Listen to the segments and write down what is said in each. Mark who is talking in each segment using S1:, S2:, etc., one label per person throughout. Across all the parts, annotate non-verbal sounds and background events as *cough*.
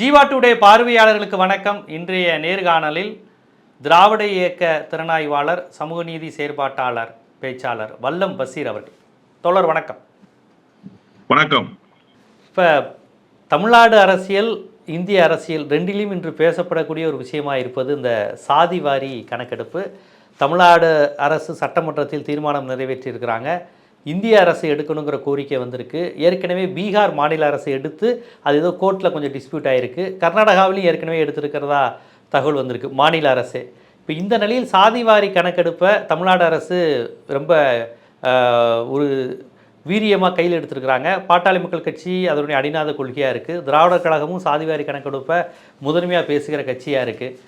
S1: Jeeva today பார்வையாளர்களுக்கு வணக்கம். இன்றைய நேர்காணலில் திராவிட இயக்க திறனாய்வாளர் சமூக நீதி செயற்பாட்டாளர் பேச்சாளர் வல்லம் பசீர் அவர்கள். தோழர் வணக்கம்.
S2: வணக்கம்.
S1: இப்போ தமிழ்நாடு அரசியல் இந்திய அரசியல் ரெண்டிலும் இன்று பேசப்படக்கூடிய ஒரு விஷயமா இருப்பது இந்த சாதி வாரி கணக்கெடுப்பு. தமிழ்நாடு அரசு சட்டமன்றத்தில் தீர்மானம் நிறைவேற்றியிருக்கிறாங்க. இந்திய அரசு எடுக்கணுங்கிற கோரிக்கை வந்திருக்கு. ஏற்கனவே பீகார் மாநில அரசு எடுத்து அது ஏதோ கோர்ட்டில் கொஞ்சம் டிஸ்பியூட் ஆகிருக்கு கர்நாடகாவிலையும் ஏற்கனவே எடுத்திருக்கிறதா தகவல் வந்திருக்கு மாநில அரசு. இப்போ இந்த நிலையில் சாதிவாரி கணக்கெடுப்பை தமிழ்நாடு அரசு ரொம்ப ஒரு வீரியமாக கையில் எடுத்திருக்கிறாங்க. பாட்டாளி மக்கள் கட்சி அதனுடைய அடிநாத கொள்கையாக இருக்குது திராவிடர் கழகமும் சாதிவாரி கணக்கெடுப்பை முதன்மையாக பேசுகிற கட்சியாக இருக்குது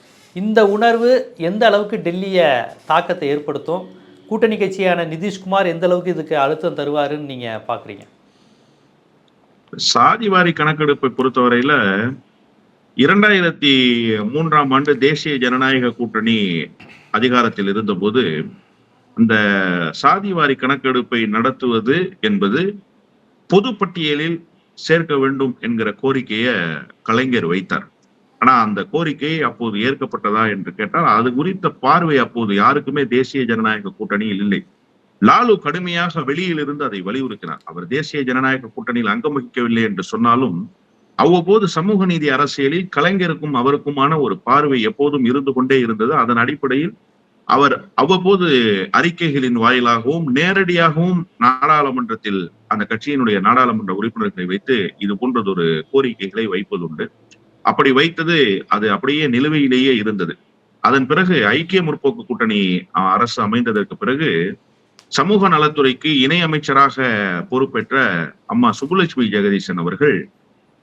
S1: இந்த உணர்வு எந்த அளவுக்கு டெல்லியை தாக்கத்தை ஏற்படுத்தும்? கூட்டணி கட்சியான நிதிஷ்குமார் எந்த அளவுக்கு இதுக்கு அழுத்தம் தருவாருன்னு நீங்க பாக்குறீங்க?
S2: சாதிவாரி கணக்கெடுப்பை பொறுத்தவரையில இரண்டாயிரத்தி மூன்றாம் ஆண்டு தேசிய ஜனநாயக கூட்டணி அதிகாரத்தில் இருந்தபோது அந்த சாதிவாரி கணக்கெடுப்பை நடத்துவது என்பது பொது பட்டியலில் சேர்க்க வேண்டும் என்கிற கோரிக்கையை கலைஞர் வைத்தார். ஆனா அந்த கோரிக்கை அப்போது ஏற்கப்பட்டதா என்று கேட்டால் அது குறித்த பார்வை அப்போது யாருக்குமே தேசிய ஜனநாயக கூட்டணியில் இல்லை. லாலு கடுமையாக வெளியில் இருந்து அதை வலியுறுத்தினார். அவர் தேசிய ஜனநாயக கூட்டணியில் அங்கம் வகிக்கவில்லை என்று சொன்னாலும் அவ்வப்போது சமூக நீதி அரசியலில் கலைஞருக்கும் அவருக்குமான ஒரு பார்வை எப்போதும் இருந்து கொண்டே இருந்தது. அதன் அடிப்படையில் அவர் அவ்வப்போது அறிக்கைகளின் வாயிலாகவும் நேரடியாகவும் நாடாளுமன்றத்தில் அந்த கட்சியினுடைய நாடாளுமன்ற உறுப்பினர்களை வைத்து இது போன்றதொரு கோரிக்கைகளை வைப்பதுண்டு. அப்படி வைத்தது அது அப்படியே நிலுவையிலேயே இருந்தது. அதன் பிறகு ஐக்கிய முற்போக்கு கூட்டணி அஹ், அரசு அமைந்ததற்கு பிறகு சமூக நலத்துறைக்கு இணை அமைச்சராக பொறுப்பேற்ற அம்மா சுப்புலட்சுமி ஜெகதீசன் அவர்கள்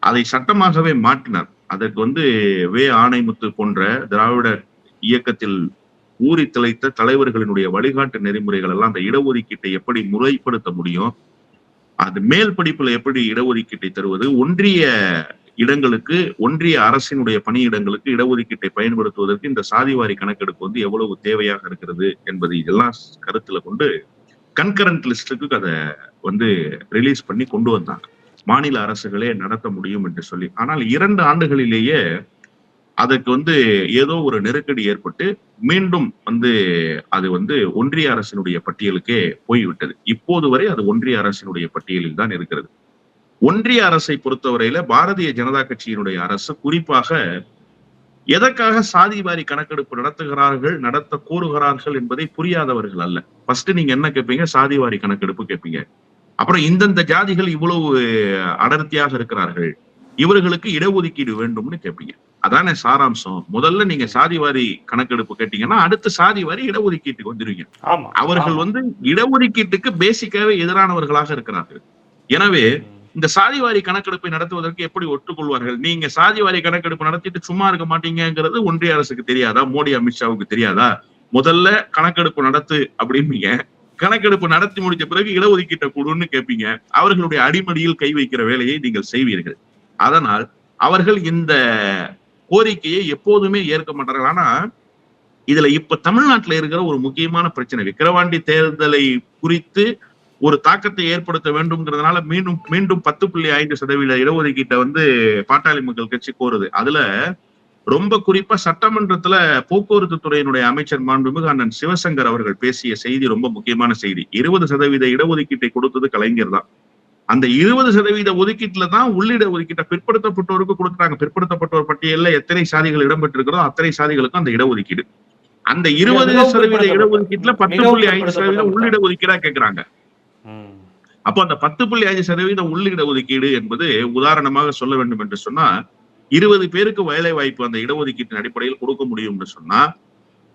S2: அதை சட்டமாகவே மாற்றினார். அதற்கு வந்து வே. ஆணைமுத்து போன்ற திராவிட இயக்கத்தில் ஊறி திளைத்த தலைவர்களினுடைய வழிகாட்டு நெறிமுறைகள் எல்லாம் அந்த இடஒதுக்கீட்டை எப்படி முறைப்படுத்த முடியும் அது மேல் படிப்புல எப்படி இடஒதுக்கீட்டை தருவது ஒன்றிய இடங்களுக்கு ஒன்றிய அரசினுடைய பணியிடங்களுக்கு இடஒதுக்கீட்டை பயன்படுத்துவதற்கு இந்த சாதிவாரி கணக்கெடுப்பு வந்து எவ்வளவு தேவையாக இருக்கிறது என்பதை இதெல்லாம் கருத்துல கொண்டு கன்கரண்ட் லிஸ்டுக்கு அதை வந்து ரிலீஸ் பண்ணி கொண்டு வந்தாங்க. மாநில அரசுகளே நடத்த முடியும் என்று சொல்லி. ஆனால் இரண்டு ஆண்டுகளிலேயே அதுக்கு வந்து ஏதோ ஒரு நெருக்கடி ஏற்பட்டு மீண்டும் வந்து அது வந்து ஒன்றிய அரசினுடைய பட்டியலுக்கே போய்விட்டது. இப்போது வரை அது ஒன்றிய அரசினுடைய பட்டியலில் தான் இருக்கிறது. ஒன்றிய அரசை பொறுத்தவரையில பாரதிய ஜனதா கட்சியினுடைய அரசு குறிப்பாக எதற்காக சாதி வாரி கணக்கெடுப்பு நடத்துகிறார்கள் நடத்த கோருகிறார்கள் என்பதை புரியாதவர்கள் அல்ல. ஃபர்ஸ்ட் நீங்க என்ன கேட்பீங்க சாதி வாரி கணக்கெடுப்பு கேட்பீங்க அப்புறம் இந்தந்த ஜாதிகள் இவ்வளவு அடர்த்தியாக இருக்கிறார்கள் இவர்களுக்கு இடஒதுக்கீடு வேண்டும்னு கேட்பீங்க அதானே சாராம்சம். முதல்ல நீங்க சாதி வாரி கணக்கெடுப்பு கேட்டீங்கன்னா அடுத்து சாதி வாரி இடஒதுக்கீட்டுக்கு வந்துருவீங்க. அவர்கள் வந்து இடஒதுக்கீட்டுக்கு பேசிக்காவே எதிரானவர்களாக இருக்கிறார்கள். எனவே இந்த சாதிவாரி கணக்கெடுப்பை நடத்துவதற்கு எப்படி ஒட்டுக்கொள்வார்கள் நீங்க சாதிவாரி கணக்கெடுப்பு நடத்திட்டு சும்மா இருக்க மாட்டீங்கங்கிறது ஒன்றிய அரசுக்கு தெரியாதா? மோடி அமித்ஷாவுக்கு தெரியாதா? முதல்ல கணக்கெடுப்பு நடத்து அப்படிம்பீங்க கணக்கெடுப்பு நடத்தி முடிச்ச பிறகு இடஒதுக்கீட்டை கொடுன்னு கேட்பீங்க அவர்களுடைய அடிமடியில் கை வைக்கிற வேலையை நீங்கள் செய்வீர்கள். அதனால் அவர்கள் இந்த கோரிக்கையை எப்போதுமே ஏற்க மாட்டார்கள். ஆனா இதுல இப்ப தமிழ்நாட்டுல இருக்கிற ஒரு முக்கியமான பிரச்சனை விக்கிரவாண்டி தேர்தலை குறித்து ஒரு தாக்கத்தை ஏற்படுத்த வேண்டும்ங்கிறதுனால மீண்டும் மீண்டும் பத்து புள்ளி ஐந்து சதவீத இடஒதுக்கீட்டை வந்து பாட்டாளி மக்கள் கட்சி கோருது. அதுல ரொம்ப குறிப்பா சட்டமன்றத்துல போக்குவரத்து துறையினுடைய அமைச்சர் மாண்புமிகு அண்ணன் சிவசங்கர் அவர்கள் பேசிய செய்தி ரொம்ப முக்கியமான செய்தி. இருபது சதவீத இடஒதுக்கீட்டை கொடுத்தது கலைஞர் தான். அந்த இருபது சதவீத ஒதுக்கீட்டுல தான் உள்ளிட ஒதுக்கீட்டை பிற்படுத்தப்பட்டோருக்கு கொடுக்குறாங்க. பிற்படுத்தப்பட்டோர் பட்டியல்ல எத்தனை சாதிகள் இடம்பெற்றிருக்கிறதோ அத்தனை சாதிகளுக்கும் அந்த இடஒதுக்கீடு. அந்த இருபது சதவீத இடஒதுக்கீட்டுல பத்து புள்ளி ஐந்து சதவீதம் உள்ளிட ஒதுக்கீடா கேக்குறாங்க. அப்போ அந்த பத்து புள்ளி அஞ்சு சதவீதம் உள்ளிட ஒதுக்கீடு என்பது உதாரணமாக சொல்ல வேண்டும் என்று சொன்னா இருபது பேருக்கு வேலை வாய்ப்பு அந்த இடஒதுக்கீட்டின் அடிப்படையில் கொடுக்க முடியும் என்று சொன்னா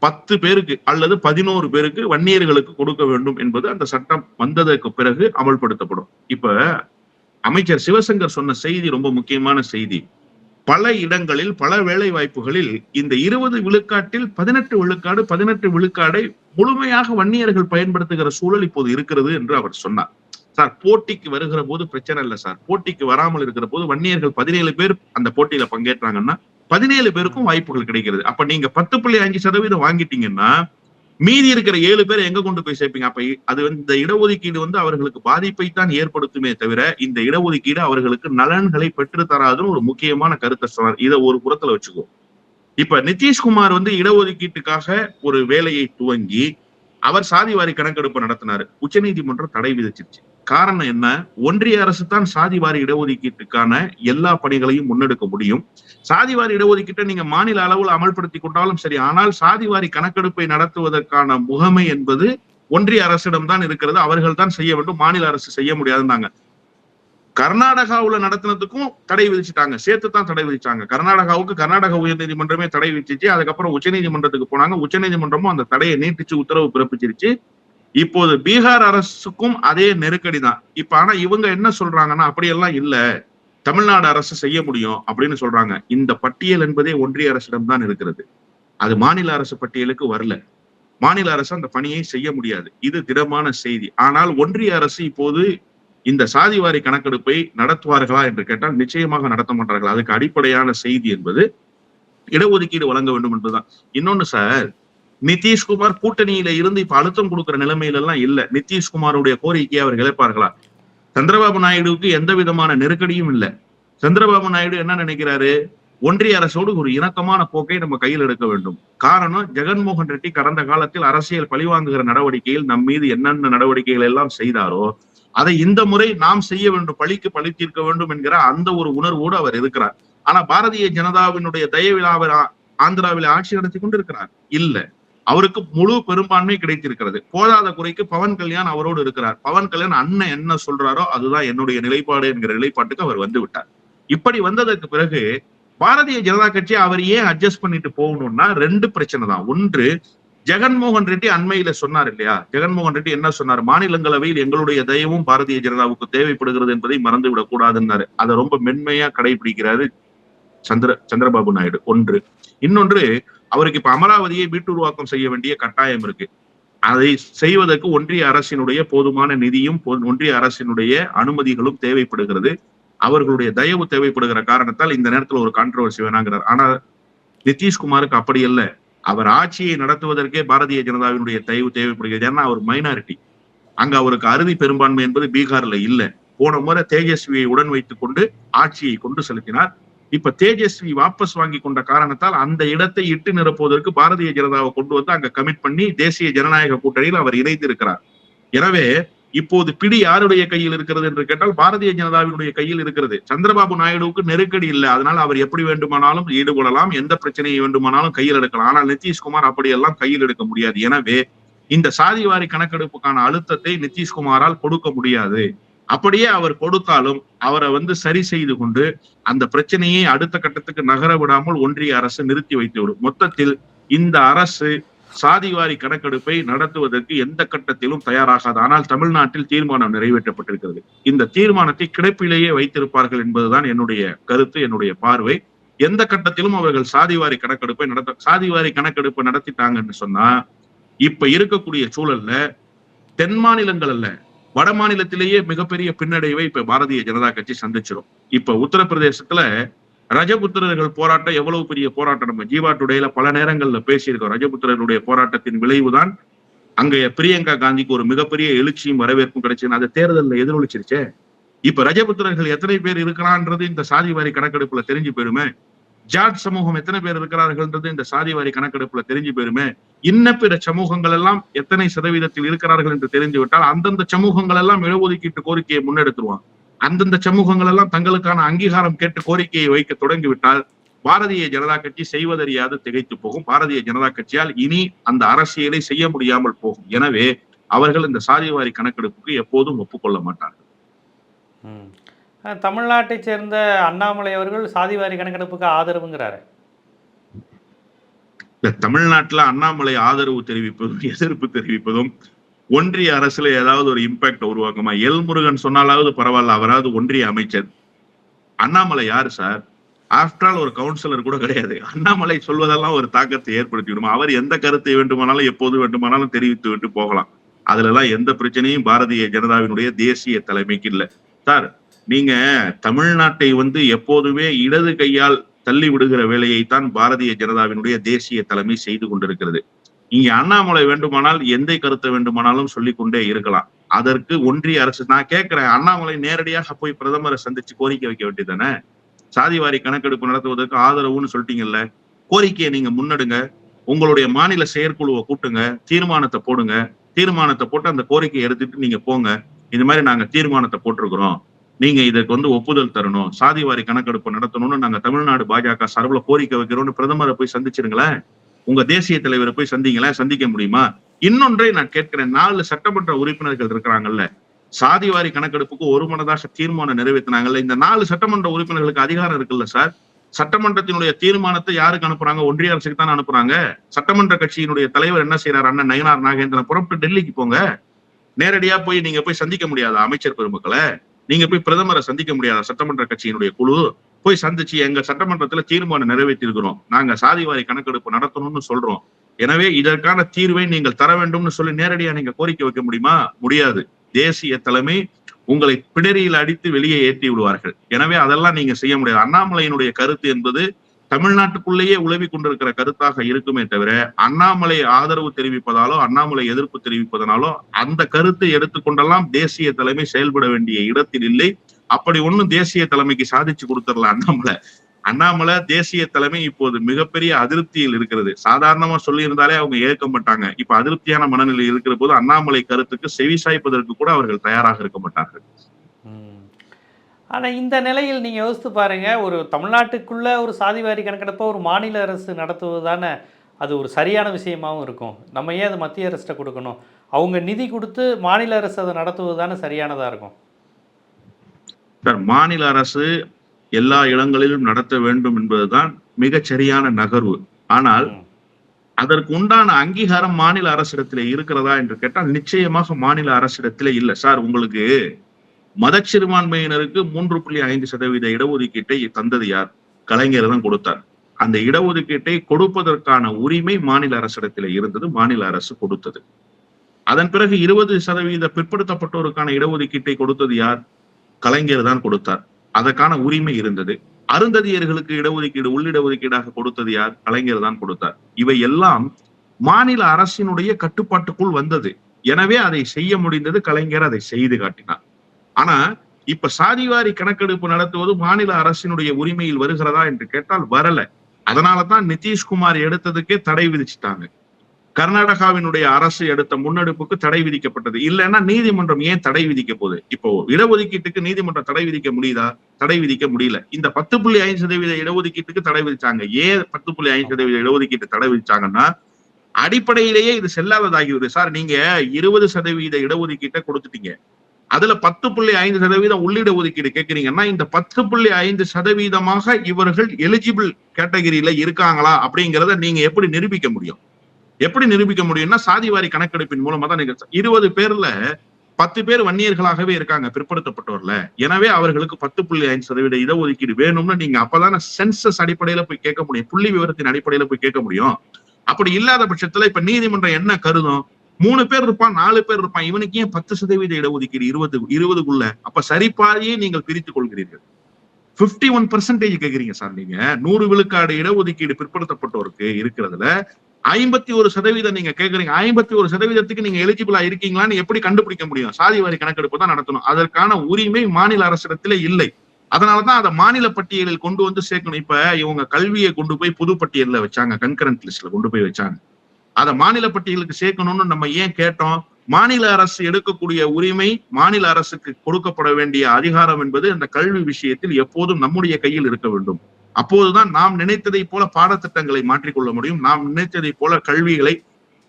S2: பத்து பேருக்கு அல்லது பதினோரு பேருக்கு வன்னியர்களுக்கு கொடுக்க வேண்டும் என்பது அந்த சட்டம் வந்ததற்கு பிறகு அமல்படுத்தப்படும். இப்ப அமைச்சர் சிவசங்கர் சொன்ன செய்தி ரொம்ப முக்கியமான செய்தி. பல இடங்களில் பல வேலை வாய்ப்புகளில் இந்த இருபது விழுக்காட்டில் பதினெட்டு விழுக்காடு பதினெட்டு விழுக்காடை முழுமையாக வன்னியர்கள் பயன்படுத்துகிற சூழல் இப்போது இருக்கிறது என்று அவர் சொன்னார். சார் போட்டிக்கு வருகிற போது பிரச்சனை இல்லை சார். போட்டிக்கு வராமல் இருக்கிற போது வன்னியர்கள் பதினேழு பேர் அந்த போட்டியில பங்கேற்றாங்கன்னா பதினேழு பேருக்கும் வாய்ப்புகள் கிடைக்கிறது. அப்ப நீங்க பத்து புள்ளி அஞ்சு சதவீதம் வாங்கிட்டீங்கன்னா மீதி இருக்கிற ஏழு பேர் எங்க கொண்டு போய் சேர்ப்பீங்க? அப்ப அது இந்த இடஒதுக்கீடு வந்து அவர்களுக்கு பாதிப்பை தான் ஏற்படுத்துமே தவிர இந்த இடஒதுக்கீடு அவர்களுக்கு நலன்களை பெற்று தராதுன்னு ஒரு முக்கியமான கருத்தை சொன்னார் இதை ஒரு புறத்துல வச்சுக்கோ. இப்ப நிதிஷ்குமார் வந்து இடஒதுக்கீட்டுக்காக ஒரு வேலையை துவங்கி அவர் சாதிவாரி கணக்கெடுப்பு நடத்தினாரு. உச்சநீதிமன்றம் தடை விதிச்சிருச்சு. காரணம் என்ன? ஒன்றிய அரசு தான் சாதிவாரி இடஒதுக்கீட்டுக்கான எல்லா பணிகளையும் முன்னெடுக்க முடியும். சாதிவாரி இடஒதுக்கீட்டை நீங்க மாநில அளவில் அமல்படுத்தி கொண்டாலும் சரி ஆனால் சாதிவாரி கணக்கெடுப்பை நடத்துவதற்கான முகமை என்பது ஒன்றிய அரசிடம் தான் இருக்கிறது. அவர்கள் தான் செய்ய வேண்டும். மாநில அரசு செய்ய முடியாதுன்னாங்க. கர்நாடகாவுல நடத்தினதுக்கும் தடை விதிச்சுட்டாங்க. சேர்த்து தான் தடை விதிச்சாங்க. கர்நாடகாவுக்கு கர்நாடக உயர்நீதிமன்றமே தடை விதிச்சிச்சு. அதுக்கப்புறம் உச்சநீதிமன்றத்துக்கு போனாங்க. உச்சநீதிமன்றமும் அந்த தடையை நீட்டிச்சு உத்தரவு பிறப்பிச்சிருச்சு. இப்போது பீகார் அரசுக்கும் அதே நெருக்கடி தான் இப்ப ஆனா இவங்க என்ன சொல்றாங்கன்னா அப்படியெல்லாம் இல்ல. தமிழ்நாடு அரசு செய்ய முடியும் அப்படின்னு சொல்றாங்க. இந்த பட்டியல் என்பதே ஒன்றிய அரசிடம் தான் இருக்கிறது. அது மாநில அரசு பட்டியலுக்கு வரல. மாநில அரசு அந்த பணியை செய்ய முடியாது. இது திடமான செய்தி. ஆனால் ஒன்றிய அரசு இப்போது இந்த சாதிவாரி கணக்கெடுப்பை நடத்துவார்களா என்று கேட்டால் நிச்சயமாக நடத்த மாட்டார்கள். அதுக்கு அடிப்படையான செய்தி என்பது இடஒதுக்கீடு வழங்க வேண்டும் என்பதுதான். இன்னொன்னு சார் நிதிஷ்குமார் கூட்டணியில இருந்து இப்ப அழுத்தம் கொடுக்கிற நிலைமையில எல்லாம் இல்ல. நிதிஷ்குமாருடைய கோரிக்கையை அவர் இழப்பார்களா? சந்திரபாபு நாயுடுவுக்கு எந்த விதமான நெருக்கடியும் இல்ல. சந்திரபாபு நாயுடு என்ன நினைக்கிறாரு? ஒன்றிய அரசோடு ஒரு இணக்கமான போக்கை நம்ம கையில் எடுக்க வேண்டும். காரணம் ஜெகன்மோகன் ரெட்டி கடந்த காலத்தில் அரசியல் பழிவாங்குகிற நடவடிக்கையில் நம் மீது என்னென்ன நடவடிக்கைகள் எல்லாம் செய்தாரோ அதை இந்த முறை நாம் செய்ய வேண்டும் பழிக்கு பழி தீர்க்க வேண்டும் என்கிற அந்த ஒரு உணர்வோடு அவர் இருக்கிறார். ஆனா பாரதிய ஜனதாவினுடைய தயவில் அவர் ஆந்திராவில் ஆட்சி நடத்தி கொண்டிருக்கிறார். இல்ல. அவருக்கு முழு பெரும்பான்மை கிடைத்திருக்கிறது. போதாத குறைக்கு பவன் கல்யாண் அவரோடு இருக்கிறார். பவன் கல்யாண் அண்ணன் என்ன சொல்றாரோ அதுதான் என்னுடைய நிலைப்பாடு என்கிற நிலைப்பாட்டுக்கு அவர் வந்து விட்டார். இப்படி வந்ததற்கு பிறகு பாரதிய ஜனதா கட்சி அவர் ஏன் அட்ஜஸ்ட் பண்ணிட்டு போகணும்னா ரெண்டு பிரச்சனை தான். ஒன்று ஜெகன்மோகன் ரெட்டி அண்மையில சொன்னார் இல்லையா? ஜெகன்மோகன் ரெட்டி என்ன சொன்னார்? மாநிலங்களவையில் எங்களுடைய தயவும் பாரதிய ஜனதாவுக்கு தேவைப்படுகிறது என்பதை மறந்து விடக்கூடாதுன்னாரு அதை ரொம்ப மென்மையா கடைபிடிக்கிறாரு சந்திர சந்திரபாபு நாயுடு. ஒன்று. இன்னொன்று அவருக்கு இப்ப அமராவதியை வீட்டுருவாக்கம் செய்ய வேண்டிய கட்டாயம் இருக்கு. அதை செய்வதற்கு ஒன்றிய அரசினுடைய போதுமான நிதியும் ஒன்றிய அரசினுடைய அனுமதிகளும் தேவைப்படுகிறது. அவர்களுடைய தயவு தேவைப்படுகிற காரணத்தால் இந்த நேரத்தில் ஒரு கான்ட்ரவர்சி வேணாங்கிறார். ஆனா நிதிஷ்குமாருக்கு அப்படி அல்ல. அவர் ஆட்சியை நடத்துவதற்கே பாரதிய ஜனதாவினுடைய தயவு தேவைப்படுகிறது. ஏன்னா அவர் மைனாரிட்டி அங்க அவருக்கு அறுதி பெரும்பான்மை என்பது பீகார்ல இல்ல. போன முறை தேஜஸ்வியை உடன் வைத்துக் கொண்டு ஆட்சியை கொண்டு செலுத்தினார். இப்ப தேஜஸ்வி வாபஸ் வாங்கி கொண்ட காரணத்தால் அந்த இடத்தை இட்டு நிரப்புவதற்கு பாரதிய ஜனதாவை கொண்டு வந்து அங்க கமிட் பண்ணி தேசிய ஜனநாயக கூட்டணியில் அவர் இணைந்திருக்கிறார். எனவே இப்போது பிடி யாருடைய கையில் இருக்கிறது என்று கேட்டால் பாரதிய ஜனதாவினுடைய கையில் இருக்கிறது. சந்திரபாபு நாயுடுவுக்கு நெருக்கடி இல்லை. அதனால் அவர் எப்படி வேண்டுமானாலும் ஈடுபடலாம். எந்த பிரச்சனையை வேண்டுமானாலும் கையில் எடுக்கலாம். ஆனால் நிதிஷ்குமார் அப்படியெல்லாம் கையில் எடுக்க முடியாது. எனவே இந்த சாதிவாரி கணக்கெடுப்புக்கான அழுத்தத்தை நிதிஷ்குமாரால் கொடுக்க முடியாது. அப்படியே அவர் கொடுத்தாலும் அவரை வந்து சரி செய்து கொண்டு அந்த பிரச்சனையை அடுத்த கட்டத்துக்கு நகர விடாமல் ஒன்றிய அரசு நிறுத்தி வைத்துவிடும் மொத்தத்தில் இந்த அரசு சாதிவாரி கணக்கெடுப்பை நடத்துவதற்கு எந்த கட்டத்திலும் தயாராகாது. ஆனால் தமிழ்நாட்டில் தீர்மானம் நிறைவேற்றப்பட்டிருக்கிறது. இந்த தீர்மானத்தை கிடப்பிலேயே வைத்திருப்பார்கள் என்பதுதான் என்னுடைய கருத்து என்னுடைய பார்வை. எந்த கட்டத்திலும் அவர்கள் சாதிவாரி கணக்கெடுப்பை நடத்த சாதிவாரி கணக்கெடுப்பை நடத்திட்டாங்கன்னு சொன்னா இப்ப இருக்கக்கூடிய சூழல்ல தென் மாநிலங்கள் அல்ல வட மாநிலத்திலேயே மிகப்பெரிய பின்னடைவை இப்ப பாரதிய ஜனதா கட்சி சந்திச்சிரும். இப்ப உத்தரப்பிரதேசத்துல ரஜபுத்திரர்கள் போராட்டம் எவ்வளவு பெரிய போராட்டம்? நம்ம ஜீவா டுடேல பல நேரங்கள்ல பேசியிருக்கோம். ரஜபுத்திரருடைய போராட்டத்தின் விளைவுதான் அங்க பிரியங்கா காந்திக்கு ஒரு மிகப்பெரிய எழுச்சியும் வரவேற்பும் கிடைச்சுன்னு அதை தேர்தலில் எதிரொலிச்சிருச்சே. இப்ப ரஜபுத்திரர்கள் எத்தனை பேர் இருக்கிறான்றது இந்த சாதிவாரி கணக்கெடுப்புல தெரிஞ்சு போயிருமே ஜாட் சமூகம் எத்தனை பேர் இருக்கிறார்கள்ன்றது இந்த சாதிவாரி கணக்கெடுப்புல தெரிஞ்சு போயிருமே. இன்ன பிற சமூகங்கள் எல்லாம் எத்தனை சதவீதத்தில் இருக்கிறார்கள் என்று தெரிஞ்சு விட்டால் அந்தந்த சமூகங்கள் எல்லாம் இடஒதுக்கீட்டு கோரிக்கையை முன்னெடுத்துருவாங்க. அந்தந்த சமூகங்கள் எல்லாம் தங்களுக்கான அங்கீகாரம் கேட்டு கோரிக்கையை வைக்க தொடங்கிவிட்டால் பாரதிய ஜனதா கட்சி செய்வதறியாது திகைத்து போகும். பாரதிய ஜனதா கட்சியால் இனி அந்த அரசியலை செய்ய முடியாமல் போகும். எனவே அவர்கள் இந்த சாதிவாரி கணக்கெடுப்புக்கு எப்போதும் ஒப்புக்கொள்ள மாட்டார்கள்.
S1: தமிழ்நாட்டை சேர்ந்த அண்ணாமலை அவர்கள் சாதிவாரி கணக்கெடுப்புக்கு ஆதரவுங்கிறாரு.
S2: தமிழ்நாட்டில் தமிழ்நாட்டுல அண்ணாமலை ஆதரவு தெரிவிப்பதும் *laughs* எதிர்ப்பு தெரிவிப்பதும் ஒன்றிய அரசுல ஏதாவது ஒரு இம்பாக்ட் உருவாக்குமா? எல் முருகன் சொன்னாலாவது பரவாயில்ல அவராவது ஒன்றிய அமைச்சர். அண்ணாமலை யாரு சார்? ஆஃப்டர் ஆல் ஒரு கவுன்சிலர் கூட கிடையாது. அண்ணாமலை சொல்வதெல்லாம் ஒரு தாக்கத்தை ஏற்படுத்தி விடுமா? அவர் எந்த கருத்தை வேண்டுமானாலும் எப்போது வேண்டுமானாலும் தெரிவித்து விட்டு போகலாம். அதுல எல்லாம் எந்த பிரச்சனையும் பாரதிய ஜனதாவினுடைய தேசிய தலைமைக்கு இல்ல. சார் நீங்க தமிழ்நாட்டை வந்து எப்போதுமே இடது கையால் தள்ளி விடுகிற வேலையைத்தான் பாரதிய ஜனதாவினுடைய தேசிய தலைமை செய்து கொண்டிருக்கிறது. இங்க அண்ணாமலை வேண்டுமானால் எந்த கருத்தை வேண்டுமானாலும் சொல்லிக்கொண்டே இருக்கலாம். அதற்கு ஒன்றிய அரசு நான் கேட்கிறேன் அண்ணாமலை நேரடியாக போய் பிரதமரை சந்திச்சு கோரிக்கை வைக்க வேண்டியதானே சாதிவாரி கணக்கெடுப்பு நடத்துவதற்கு ஆதரவுன்னு சொல்லிட்டீங்கல்ல கோரிக்கையை நீங்க முன்னெடுங்க. உங்களுடைய மாநில செயற்குழுவை கூட்டுங்க தீர்மானத்தை போடுங்க. தீர்மானத்தை போட்டு அந்த கோரிக்கையை எடுத்துட்டு நீங்க போங்க. இந்த மாதிரி நாங்க தீர்மானத்தை போட்டிருக்கிறோம். நீங்க இதற்கு வந்து ஒப்புதல் தரணும். சாதிவாரி கணக்கெடுப்பு நடத்தணும்னு நாங்க தமிழ்நாடு பாஜக சார்பில் கோரிக்கை வைக்கிறோம்னு பிரதமரை போய் சந்திச்சிருங்களேன். உங்க தேசிய தலைவரை போய் சந்திங்களேன். சந்திக்க முடியுமா? இன்னொன்றை நான் கேட்கிறேன். நாலு சட்டமன்ற உறுப்பினர்கள் இருக்கிறாங்கல்ல. சாதிவாரி கணக்கெடுப்புக்கு ஒரு மனதாக தீர்மானம் நிறைவேற்றினாங்கல்ல. இந்த நாலு சட்டமன்ற உறுப்பினர்களுக்கு அதிகாரம் இருக்குல்ல சார்? சட்டமன்றத்தினுடைய தீர்மானத்தை யாருக்கு அனுப்புறாங்க? ஒன்றிய அரசுக்கு தான் அனுப்புறாங்க? சட்டமன்ற கட்சியினுடைய தலைவர் என்ன செய்யறாரு அண்ணன் நயனார் நாகேந்திரன் புறப்பட்டு டெல்லிக்கு போங்க. நேரடியா போய் நீங்க போய் சந்திக்க முடியாத அமைச்சர் பெருமக்களை? நீங்க போய் பிரதமரை சந்திக்க முடியாத சட்டமன்ற கட்சியினுடைய குழு போய் சந்திச்சு எங்க சட்டமன்றத்துல தீர்மானம் நிறைவேற்றிருக்கிறோம் நாங்க சாதிவாரி கணக்கெடுப்பு நடத்தணும்னு சொல்றோம். எனவே இதற்கான தீர்வை நீங்கள் தர வேண்டும்னு சொல்லி நேரடியா நீங்க கோரிக்கை வைக்க முடியுமா? முடியாது. தேசிய தலைமை உங்களை பிடரியில் அடித்து வெளியே ஏற்றி விடுவார்கள். எனவே அதெல்லாம் நீங்க செய்ய முடியாது. அண்ணாமலையினுடைய கருத்து என்பது தமிழ்நாட்டுக்குள்ளேயே உழவி கொண்டிருக்கிற கருத்தாக இருக்குமே தவிர அண்ணாமலை ஆதரவு தெரிவிப்பதாலோ அண்ணாமலை எதிர்ப்பு தெரிவிப்பதனாலோ அந்த கருத்தை எடுத்துக்கொண்டெல்லாம் தேசிய தலைமை செயல்பட வேண்டிய இடத்தில் இல்லை. அப்படி ஒண்ணும் தேசிய தலைமைக்கு சாதிச்சு கொடுத்துடலாம் அண்ணாமலை. அண்ணாமலை தேசிய தலைமை இப்போது மிகப்பெரிய அதிருப்தியில் இருக்கிறது. சாதாரணமா சொல்லியிருந்தாலே அவங்க ஏற்க மாட்டாங்க. இப்ப அதிருப்தியான மனநிலை இருக்கிற போது அண்ணாமலை கருத்துக்கு செவி சாய்ப்பதற்கு கூட அவர்கள் தயாராக இருக்க மாட்டார்கள்.
S1: ஆனா இந்த நிலையில் நீங்க யோசித்து பாருங்க ஒரு தமிழ்நாட்டுக்குள்ள ஒரு சாதிவாரி கணக்கெடுப்பை ஒரு மாநில அரசு நடத்துவது தானே அது ஒரு சரியான விஷயமாவும் இருக்கும். நம்ம ஏன் அது மத்திய அரசிட்ட கொடுக்கணும்? அவங்க நிதி கொடுத்து மாநில அரசு அதை நடத்துவது தானே சரியானதா இருக்கும்?
S2: சார் மாநில அரசு எல்லா இடங்களிலும் நடத்த வேண்டும் என்பதுதான் மிகச் சரியான நகர்வு. ஆனால். அதற்கு உண்டான அங்கீகாரம் மாநில அரசிடத்திலே இருக்கிறதா என்று கேட்டால் நிச்சயமாக மாநில அரசிடத்திலே இல்ல. சார் உங்களுக்கு மதச்சிறுபான்மையினருக்கு மூன்று புள்ளி ஐந்து சதவீத இடஒதுக்கீட்டை தந்தது யார்? கலைஞர் தான் கொடுத்தார். அந்த இடஒதுக்கீட்டை கொடுப்பதற்கான உரிமை மாநில அரசிடத்தில் இருந்தது மாநில அரசு கொடுத்தது. அதன் பிறகு இருபது சதவீத பிற்படுத்தப்பட்டோருக்கான இடஒதுக்கீட்டை கொடுத்தது யார்? கலைஞர் தான் கொடுத்தார். அதற்கான உரிமை இருந்தது. அருந்ததியர்களுக்கு இடஒதுக்கீடு உள்ளிடஒதுக்கீடாக கொடுத்தது யார்? கலைஞர் தான் கொடுத்தார். இவை எல்லாம் மாநில அரசினுடைய கட்டுப்பாட்டுக்குள் வந்தது. எனவே அதை செய்ய முடிந்தது கலைஞர் அதை செய்து காட்டினார். ஆனா இப்ப சாதிவாரி கணக்கெடுப்பு நடத்துவது மாநில அரசினுடைய உரிமையில் வருகிறதா என்று கேட்டால் வரல. அதனாலதான் நிதிஷ்குமார் எடுத்ததுக்கே தடை விதிச்சுட்டாங்க. கர்நாடகாவினுடைய அரசு எடுத்த முன்னெடுப்புக்கு தடை விதிக்கப்பட்டது. இல்லைன்னா நீதிமன்றம் ஏன் தடை விதிக்க போகுது? இப்போ இடஒதுக்கீட்டுக்கு நீதிமன்றம் தடை விதிக்க முடியுதா? தடை விதிக்க முடியல. இந்த பத்து புள்ளி ஐந்து சதவீத இடஒதுக்கீட்டுக்கு தடை விதிச்சாங்க. ஏன் பத்து புள்ளி ஐந்து சதவீத இடஒதுக்கீட்டு தடை விதிச்சாங்கன்னா அடிப்படையிலேயே இது செல்லாததாகிவிடுது. சார் நீங்க இருபது சதவீத இடஒதுக்கீட்டை கொடுத்துட்டீங்க. அதுல பத்து புள்ளி ஐந்து சதவீதம் உள்ளிட ஒதுக்கீடு கேட்கறீங்கன்னா இந்த பத்து புள்ளி ஐந்து சதவீதமாக இவர்கள் எலிஜிபிள் கேட்டகரியில இருக்காங்களா அப்படிங்கறத நீங்க எப்படி நிரூபிக்க முடியும்? எப்படி நிரூபிக்க முடியும்னா சாதிவாரி கணக்கெடுப்பின் மூலமா தான் நீங்க இருபது பேர்ல பத்து பேர் வன்னியர்களாகவே இருக்காங்க பிற்படுத்தப்பட்டோர்ல. எனவே அவர்களுக்கு பத்து புள்ளி ஐந்து சதவீத இடஒதுக்கீடு வேணும்னு நீங்க அப்பதான சென்சஸ் அடிப்படையில போய் கேட்க முடியும். புள்ளி விவரத்தின் அடிப்படையில போய் கேட்க முடியும். அப்படி இல்லாத பட்சத்துல இப்ப நீதிமன்றம் என்ன கருதும்? மூணு பேர் இருப்பான் நாலு பேர் இருப்பான். இவனுக்கு ஏன் பத்து சதவீத இடஒதுக்கீடு இருபது இருபதுக்குள்ள? அப்ப சரிபாதியை நீங்கள் பிரித்துக் கொள்கிறீர்கள். பிப்டி ஒன் பர்சன்டேஜ் கேக்குறீங்க சார் நீங்க. நூறு விழுக்காடு இடஒதுக்கீடு பிற்படுத்தப்பட்டோருக்கு இருக்கிறதுல ஐம்பத்தி ஒரு சதவீதம் நீங்க கேக்குறீங்க. ஐம்பத்தி ஒரு சதவீதத்துக்கு நீங்க எலிஜிபிளா இருக்கீங்களான்னு எப்படி கண்டுபிடிக்க முடியும்? சாதி வாரி கணக்கெடுப்பு தான் நடத்தணும். அதற்கான உரிமை மாநில அரசிடத்திலே இல்லை. அதனாலதான் அதை மாநில பட்டியலில் கொண்டு வந்து சேர்க்கணும். இப்ப இவங்க கல்வியை கொண்டு போய் புது பட்டியல்ல வச்சாங்க கன்கரண்ட் லிஸ்ட்ல கொண்டு போய் வச்சாங்க. அதை மாநில பட்டியலுக்கு சேர்க்கணும்னு நம்ம ஏன் கேட்டோம்? மாநில அரசு எடுக்கக்கூடிய உரிமை மாநில அரசுக்கு கொடுக்கப்பட வேண்டிய அதிகாரம் என்பது அந்த கல்வி விஷயத்தில் எப்போதும் நம்முடைய கையில் இருக்க வேண்டும். அப்போதுதான் நாம் நினைத்ததை போல பாடத்திட்டங்களை மாற்றிக்கொள்ள முடியும். நாம் நினைத்ததை போல கல்விகளை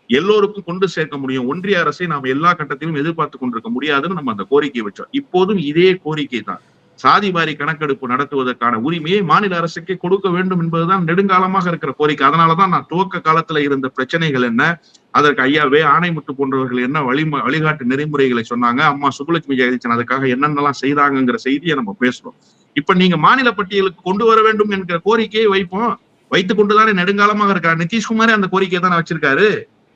S2: எல்லோருக்கும் கொண்டு சேர்க்க முடியும். ஒன்றிய அரசை நாம் எல்லா கட்டத்திலும் எதிர்பார்த்து கொண்டிருக்க முடியாதுன்னு நம்ம அந்த கோரிக்கை வச்சோம். இப்போதும் இதே கோரிக்கை தான் சாதி வாரி கணக்கெடுப்பு நடத்துவதற்கான உரிமையை மாநில அரசுக்கே கொடுக்க வேண்டும் என்பதுதான் நெடுங்காலமாக இருக்கிற கோரிக்கை. அதனாலதான் நான் துவக்க காலத்துல இருந்த பிரச்சனைகள் என்ன அதற்கு ஐயாவே ஆணைமுத்து போன்றவர்கள் என்ன வழி வழிகாட்டு நெறிமுறைகளை சொன்னாங்க. அம்மா சுப்புலட்சுமி ஜெகதீசன் அதுக்காக என்னென்னலாம் செய்தாங்கங்கிற செய்தியை நம்ம பேசுறோம். இப்ப நீங்க மாநில பட்டியலுக்கு கொண்டு வர வேண்டும் என்கிற கோரிக்கையை வைப்போம். வைத்துக் கொண்டுதானே நெடுங்காலமாக இருக்கிறார் நிதிஷ்குமாரே அந்த கோரிக்கையை தானே வச்சிருக்காரு.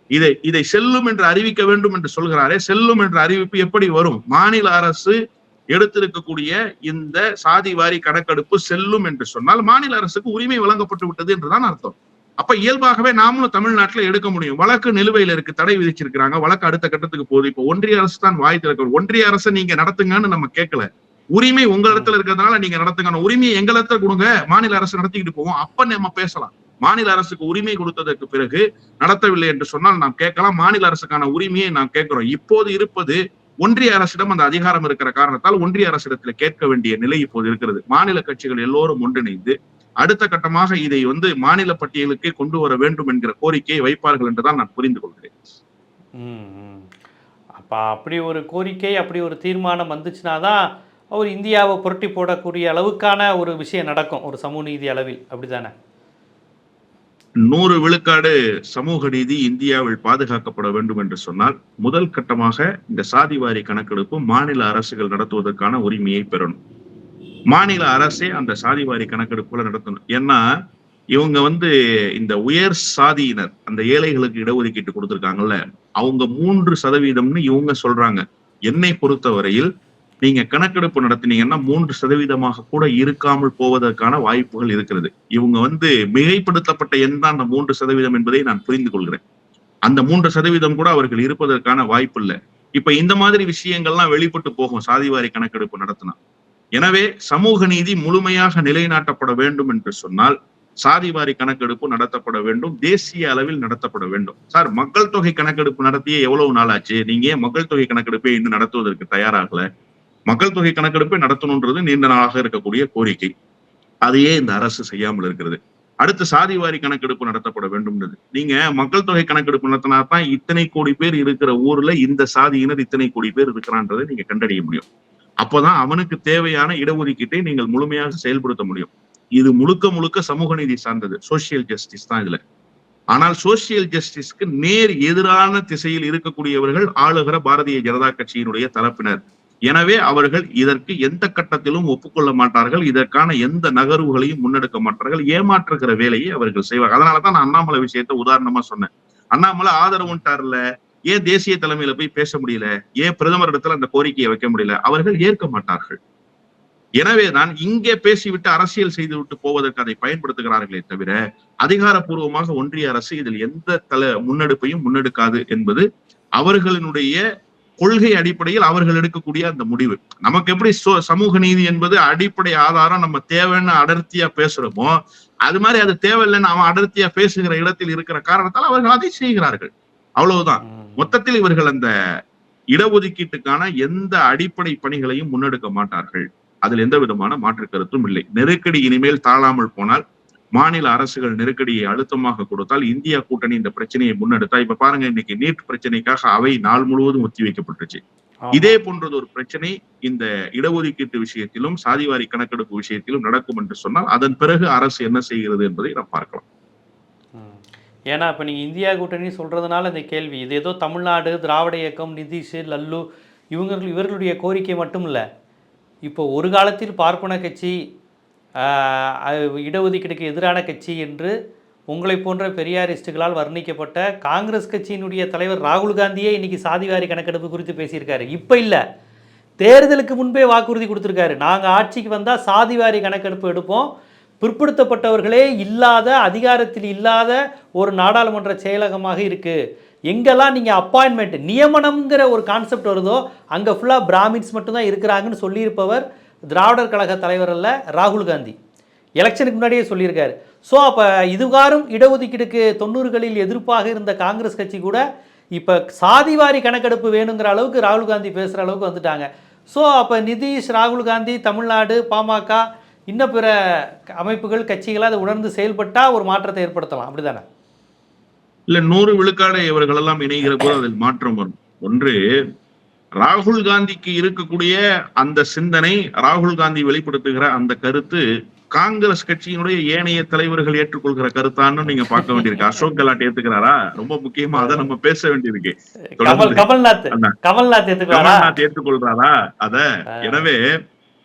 S2: இதை இதை செல்லும் என்று அறிவிக்க வேண்டும் என்று சொல்கிறாரே. செல்லும் என்ற அறிவிப்பு எப்படி வரும்? மாநில அரசு எடுத்திருக்கக்கூடிய இந்த சாதி வாரி கணக்கெடுப்பு செல்லும் என்று சொன்னால் மாநில அரசுக்கு உரிமை வழங்கப்பட்டு விட்டது என்றுதான் அர்த்தம். அப்ப இயல்பாகவே நாமளும் தமிழ்நாட்டில் எடுக்க முடியும். வழக்கு நிலுவையில இருக்கு தடை விதிச்சிருக்கிறாங்க வழக்கு அடுத்த கட்டத்துக்கு போகுது. இப்ப ஒன்றிய அரசு தான் வாய் திறக்க ஒன்றிய அரசை நீங்க நடத்துங்கன்னு நம்ம கேட்கல. உரிமை உங்க இடத்துல இருக்கிறதுனால நீங்க நடத்துங்க உரிமையை எங்க இடத்துல கொடுங்க மாநில அரசு நடத்திக்கிட்டு போவோம் அப்ப நம்ம பேசலாம். மாநில அரசுக்கு உரிமை கொடுத்ததற்கு பிறகு நடத்தவில்லை என்று சொன்னால் நாம் கேட்கலாம். மாநில அரசுக்கான உரிமையை நாம் கேட்கிறோம். இப்போது இருப்பது ஒன்றிய அரசிடம் அந்த அதிகாரம் இருக்கிற காரணத்தால் ஒன்றிய அரசிடத்தில் கேட்க வேண்டிய நிலை இப்போது இருக்கிறது. மாநில கட்சிகள் எல்லோரும் ஒன்றிணைந்து அடுத்த கட்டமாக இதை வந்து மாநில பட்டியலுக்கு கொண்டு வர வேண்டும் என்கிற கோரிக்கையை வைப்பார்கள் என்றுதான் நான் புரிந்து கொள்கிறேன்.
S1: அப்ப அப்படி ஒரு கோரிக்கை அப்படி ஒரு தீர்மானம் வந்துச்சுன்னா தான் அவர் இந்தியாவை புரட்டி போடக்கூடிய அளவுக்கான ஒரு விஷயம் நடக்கும் ஒரு சமூக நீதி அளவில். அப்படிதானே
S2: நூறு விழுக்காடு சமூக நீதி இந்தியாவில் பாதுகாக்கப்பட வேண்டும் என்று சொன்னால் முதல் கட்டமாக இந்த சாதிவாரி கணக்கெடுப்பு மாநில அரசுகள் நடத்துவதற்கான உரிமையை பெறணும். மாநில அரசே அந்த சாதிவாரி கணக்கெடுப்புல நடத்தணும். ஏன்னா இவங்க வந்து இந்த உயர் சாதியினர் அந்த ஏழைகளுக்கு இடஒதுக்கீட்டு கொடுத்திருக்காங்கல்ல அவங்க மூன்று சதவீதம்னு இவங்க சொல்றாங்க. என்னை பொறுத்தவரையில் நீங்க கணக்கெடுப்பு நடத்தினீங்கன்னா மூன்று சதவீதமாக கூட இருக்காமல் போவதற்கான வாய்ப்புகள் இருக்கிறது. இவங்க வந்து மிகைப்படுத்தப்பட்ட எண் தான் அந்த மூன்று சதவீதம் என்பதை நான் புரிந்து கொள்கிறேன். அந்த மூன்று சதவீதம் கூட அவர்கள் இருப்பதற்கான வாய்ப்பு இல்லை. இப்ப இந்த மாதிரி விஷயங்கள்லாம் வெளிப்பட்டு போகும் சாதிவாரி கணக்கெடுப்பு நடத்தினா. எனவே சமூக நீதி முழுமையாக நிலைநாட்டப்பட வேண்டும் என்று சொன்னால் சாதிவாரி கணக்கெடுப்பு நடத்தப்பட வேண்டும். தேசிய அளவில் நடத்தப்பட வேண்டும். சார் மக்கள் தொகை கணக்கெடுப்பு நடத்திய எவ்வளவு நாள் ஆச்சு நீங்க ஏன் மக்கள் தொகை கணக்கெடுப்பை இன்னும் நடத்துவதற்கு தயாராகல? மக்கள் தொகை கணக்கெடுப்பை நடத்தணுன்றது நீண்ட நாளாக இருக்கக்கூடிய கோரிக்கை. அதையே இந்த அரசு செய்யாமல் இருக்கிறது. அடுத்து சாதிவாரி கணக்கெடுப்பு நடத்தப்பட வேண்டும்ன்றது. நீங்க மக்கள் தொகை கணக்கெடுப்பு நடத்தினா தான் இத்தனை கோடி பேர் இருக்கிற ஊர்ல இந்த சாதியினர் இத்தனை கோடி பேர் இருக்கிறான்றதை நீங்க கண்டறிய முடியும். அப்பதான் அவனுக்கு தேவையான இடஒதுக்கீட்டை நீங்கள் முழுமையாக செயல்படுத்த முடியும். இது முழுக்க முழுக்க சமூக நீதி சார்ந்தது. சோசியல் ஜஸ்டிஸ் தான் இதுல. ஆனால் சோசியல் ஜஸ்டிஸ்க்கு நேர் எதிரான திசையில் இருக்கக்கூடியவர்கள் ஆளுகிற பாரதிய ஜனதா கட்சியினுடைய தரப்பினர். எனவே அவர்கள் இதற்கு எந்த கட்டத்திலும் ஒப்புக்கொள்ள மாட்டார்கள். இதற்கான எந்த நகர்வுகளையும் முன்னெடுக்க மாட்டார்கள். ஏமாற்றுகிற வேலையை அவர்கள் செய்வார்கள். அதனாலதான் நான் அண்ணாமலை விஷயத்தை உதாரணமா சொன்னேன். அண்ணாமலை ஆதரவுன்ட்டார்ல ஏன் தேசிய தலைமையில போய் பேச முடியல? ஏன் பிரதமர் இடத்துல அந்த கோரிக்கையை வைக்க முடியல? அவர்கள் ஏற்க மாட்டார்கள். எனவேதான் இங்கே பேசிவிட்டு அரசியல் செய்துவிட்டு போவதற்கு அதை பயன்படுத்துகிறார்களே தவிர அதிகாரப்பூர்வமாக ஒன்றிய அரசு இதில் எந்த தல முன்னெடுப்பையும் முன்னெடுக்காது என்பது அவர்களினுடைய கொள்கை அடிப்படையில் அவர்கள் எடுக்கக்கூடிய அந்த முடிவு. நமக்கு எப்படி சமூக நீதி என்பது அடிப்படை ஆதாரம் நம்ம தேவைன்னு அடர்த்தியா பேசுறோமோ அது மாதிரி அது தேவையில்லைன்னு அவன் அடர்த்தியா பேசுகிற இடத்தில் இருக்கிற காரணத்தால் அவர்கள் அதை செய்கிறார்கள். அவ்வளவுதான். மொத்தத்தில் இவர்கள் அந்த இடஒதுக்கீட்டுக்கான எந்த அடிப்படை பணிகளையும் முன்னெடுக்க மாட்டார்கள். அதில் எந்த விதமான மாற்று கருத்தும் இல்லை. நெருக்கடி இனிமேல் தாழாமல் போனால் மாநில அரசுகள் நெருக்கடியை அழுத்தமாக கொடுத்தால் இந்தியா கூட்டணி இந்த பிரச்சனையை முன்னெடுத்தா இப்ப பாருங்க இன்னைக்கு நீட் பிரச்சனைக்காக அவை நாள் முழுவதும் ஒத்தி வைக்கப்பட்டுச்சு. இதே போன்றது ஒரு பிரச்சனை இந்த இடஒதுக்கீட்டு விஷயத்திலும் சாதிவாரி கணக்கெடுப்பு விஷயத்திலும் நடக்கும் என்று சொன்னால் அதன் பிறகு அரசு என்ன செய்கிறது என்பதை நாம் பார்க்கலாம்.
S1: ஏன்னா இப்போ நீங்கள் இந்தியா கூட்டணி சொல்கிறதுனால இந்த கேள்வி இது ஏதோ தமிழ்நாடு திராவிட இயக்கம் நிதிஷ் லல்லு இவங்க இவர்களுடைய கோரிக்கை மட்டும் இல்லை இப்போ ஒரு காலத்தில் பார்ப்பன கட்சி இடஒதுக்கீடுக்கு எதிரான கட்சி என்று உங்களை போன்ற பெரியாரிஸ்டுகளால் வர்ணிக்கப்பட்ட காங்கிரஸ் கட்சியினுடைய தலைவர் ராகுல் காந்தியே இன்றைக்கி சாதிவாரி கணக்கெடுப்பு குறித்து பேசியிருக்காரு. இப்போ இல்லை. தேர்தலுக்கு முன்பே வாக்குறுதி கொடுத்துருக்காரு. நாங்கள் ஆட்சிக்கு வந்தால் சாதிவாரி கணக்கெடுப்பு எடுப்போம். பிற்படுத்தப்பட்டவர்களே இல்லாத அதிகாரத்தில் இல்லாத ஒரு நாடாளுமன்ற செயலகமாக இருக்குது எங்கெல்லாம் நீங்கள் அப்பாயின்மெண்ட் நியமனம்ங்கிற ஒரு கான்செப்ட் வருதோ அங்கே ஃபுல்லாக பிராமின்ஸ் மட்டும்தான் இருக்கிறாங்கன்னு சொல்லியிருப்பவர் திராவிடர் கழக தலைவர் அல்ல ராகுல் காந்தி. எலெக்ஷனுக்கு முன்னாடியே சொல்லியிருக்காரு. ஸோ அப்போ இதுகாரும் இடஒதுக்கீடுக்கு தொண்ணூறுகளில் எதிர்ப்பாக இருந்த காங்கிரஸ் கட்சி கூட இப்போ சாதிவாரி கணக்கெடுப்பு வேணுங்கிற அளவுக்கு ராகுல் காந்தி பேசுகிற அளவுக்கு வந்துட்டாங்க. ஸோ அப்போ நிதிஷ் ராகுல் காந்தி தமிழ்நாடு பாமக இன்னும் பிற அமைப்புகள் கட்சிகள் அதை உணர்ந்து செயல்பட்டால் ஒரு மாற்றத்தை ஏற்படுத்தலாம். அப்படிதானே?
S2: இல்லை நூறு விழுக்காடு இவர்களெல்லாம் இணைகிற போது அதில் மாற்றம் வரும். ஒன்று ராகுல் காந்திக்கு இருக்கக்கூடிய அந்த சிந்தனை ராகுல் காந்தி வெளிப்படுத்துகிற அந்த கருத்து காங்கிரஸ் கட்சியினுடைய ஏனைய தலைவர்கள் ஏற்றுக்கொள்கிற கருத்தான்னு நீங்க பார்க்க வேண்டியிருக்கு. அசோக் கெலாட் ஏத்துக்கிறாரா? ரொம்ப முக்கியமா அதை நம்ம பேச வேண்டியிருக்கு.
S1: கமல்நாத் கமல்நாத்
S2: ஏற்றுக்கொள்றாரா அத எனவே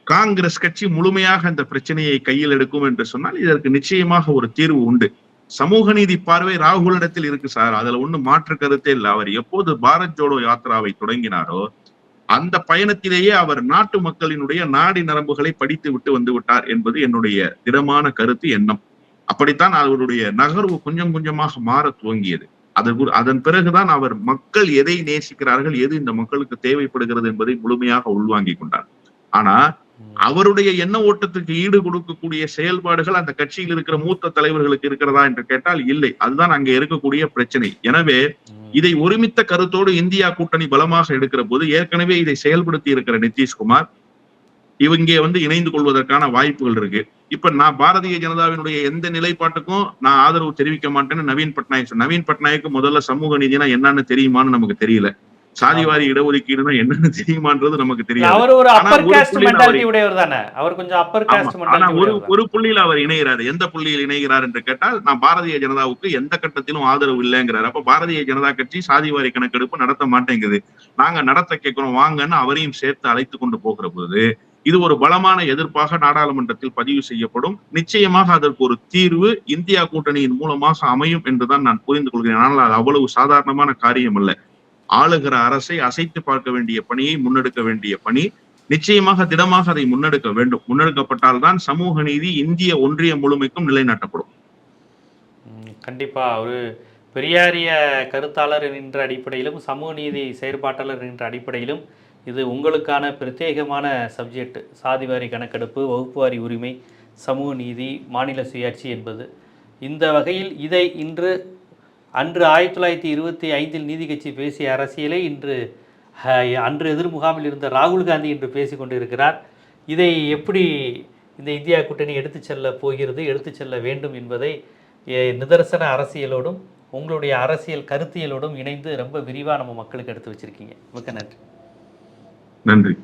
S2: காங்கிரஸ் கட்சி முழுமையாக இந்த பிரச்சனையை கையில் எடுக்கும் என்று சொன்னால் இதற்கு நிச்சயமாக ஒரு தீர்வு உண்டு. சமூக நீதி பார்வை ராகுலிடத்தில் இருக்கு சார். அதுல ஒண்ணும் மாற்று கருத்தே இல்லை. அவர் எப்போது பாரத் ஜோடோ யாத்திராவை தொடங்கினாரோ அந்த பயணத்திலேயே அவர் நாட்டு மக்களினுடைய நாடி நரம்புகளை படித்து விட்டு வந்து விட்டார் என்பது என்னுடைய திடமான கருத்து எண்ணம். அப்படித்தான் அவருடைய நகர்வு கொஞ்சம் கொஞ்சமாக மாற துவங்கியது. அதற்கு அதன் பிறகுதான் அவர் மக்கள் எதை நேசிக்கிறார்கள் எது இந்த மக்களுக்கு தேவைப்படுகிறது என்பதை முழுமையாக உள்வாங்கிக் கொண்டார். ஆனா அவருடைய எண்ண ஓட்டத்துக்கு ஈடு கொடுக்கக்கூடிய செயல்பாடுகள் அந்த கட்சியில் இருக்கிற மூத்த தலைவர்களுக்கு இருக்கிறதா என்று கேட்டால் இல்லை. அதுதான் அங்க இருக்கக்கூடிய பிரச்சனை. எனவே இதை ஒருமித்த கருத்தோடு இந்தியா கூட்டணி பலமாக எடுக்கிற போது ஏற்கனவே இதை செயல்படுத்தி இருக்கிற நிதிஷ்குமார் இவங்க வந்து இணைந்து கொள்வதற்கான வாய்ப்புகள் இருக்கு. இப்ப நான் பாரதிய ஜனதாவினுடைய எந்த நிலைப்பாட்டுக்கும் நான் ஆதரவு தெரிவிக்க மாட்டேன்னு நவீன் பட்நாயக் நவீன் பட்நாயக்கு முதல்ல சமூக நீதினா என்னன்னு தெரியுமான்னு நமக்கு தெரியல. சாதிவாரி இடஒதுக்கீடுனா என்னன்னு தெரியுமான்றது நமக்கு தெரியாது.
S1: அவர் ஒரு அப்பர் காஸ்ட் உடையவர் தானே. அவர் கொஞ்சம் அப்பர்
S2: ஆமா.
S1: காஸ்ட்
S2: ஆனா
S1: மென்டாலிட்டி
S2: ஒரு
S1: உடையவர்
S2: ஒரு புள்ளியில் அவர் இணைகிறார். எந்த புள்ளியில் இணைகிறார் என்று கேட்டால் நான் பாரதிய ஜனதாவுக்கு எந்த கட்டத்திலும் ஆதரவு இல்லைங்கிறார். அப்ப பாரதிய ஜனதா கட்சி சாதிவாரி கணக்கெடுப்பு நடத்த மாட்டேங்குது. நாங்க நடத்த கேட்கிறோம் வாங்கன்னு அவரையும் சேர்த்து அழைத்து கொண்டு போகிற போது இது ஒரு பலமான எதிர்ப்பாக நாடாளுமன்றத்தில் பதிவு செய்யப்படும். நிச்சயமாக அதற்கு ஒரு தீர்வு இந்தியா கூட்டணியின் மூலமாக அமையும் என்றுதான் நான் புரிந்து கொள்கிறேன். ஆனால் அது அவ்வளவு சாதாரணமான காரியம் அல்ல ஆளுகிற அரசை அசைத்து பார்க்க வேண்டிய பணியை முன்னெடுக்க வேண்டிய பணி நிச்சயமாக திடமாக அதை முன்னெடுக்க வேண்டும். முன்னெடுக்கப்பட்டால்தான் சமூக நீதி இந்திய ஒன்றியம் முழுமைக்கும் நிலைநாட்டப்படும்.
S1: கண்டிப்பா. ஒரு பெரியாரிய கருத்தாளர் என்ற அடிப்படையிலும் சமூக நீதி செயற்பாட்டாளர் என்ற அடிப்படையிலும் இது உங்களுக்கான பிரத்யேகமான சப்ஜெக்ட். சாதிவாரி கணக்கெடுப்பு வகுப்புவாரி உரிமை சமூக நீதி மாநில சுயாட்சி என்பது. இந்த வகையில் இதை இன்று அன்று ஆயிரத்தி தொள்ளாயிரத்தி இருபத்தி ஐந்தில் நீதி கட்சி பேசிய அரசியலை இன்று அன்று எதிர் முகாமில் இருந்த ராகுல் காந்தி என்று பேசி கொண்டிருக்கிறார். இதை எப்படி இந்த இந்தியா கூட்டணி எடுத்துச் செல்ல போகிறது எடுத்துச் செல்ல வேண்டும் என்பதை நிதர்சன அரசியலோடும் உங்களுடைய அரசியல் கருத்தியலோடும் இணைந்து ரொம்ப விரிவாக நம்ம மக்களுக்கு எடுத்து வச்சுருக்கீங்க. மிக்க நன்றி.
S2: நன்றி.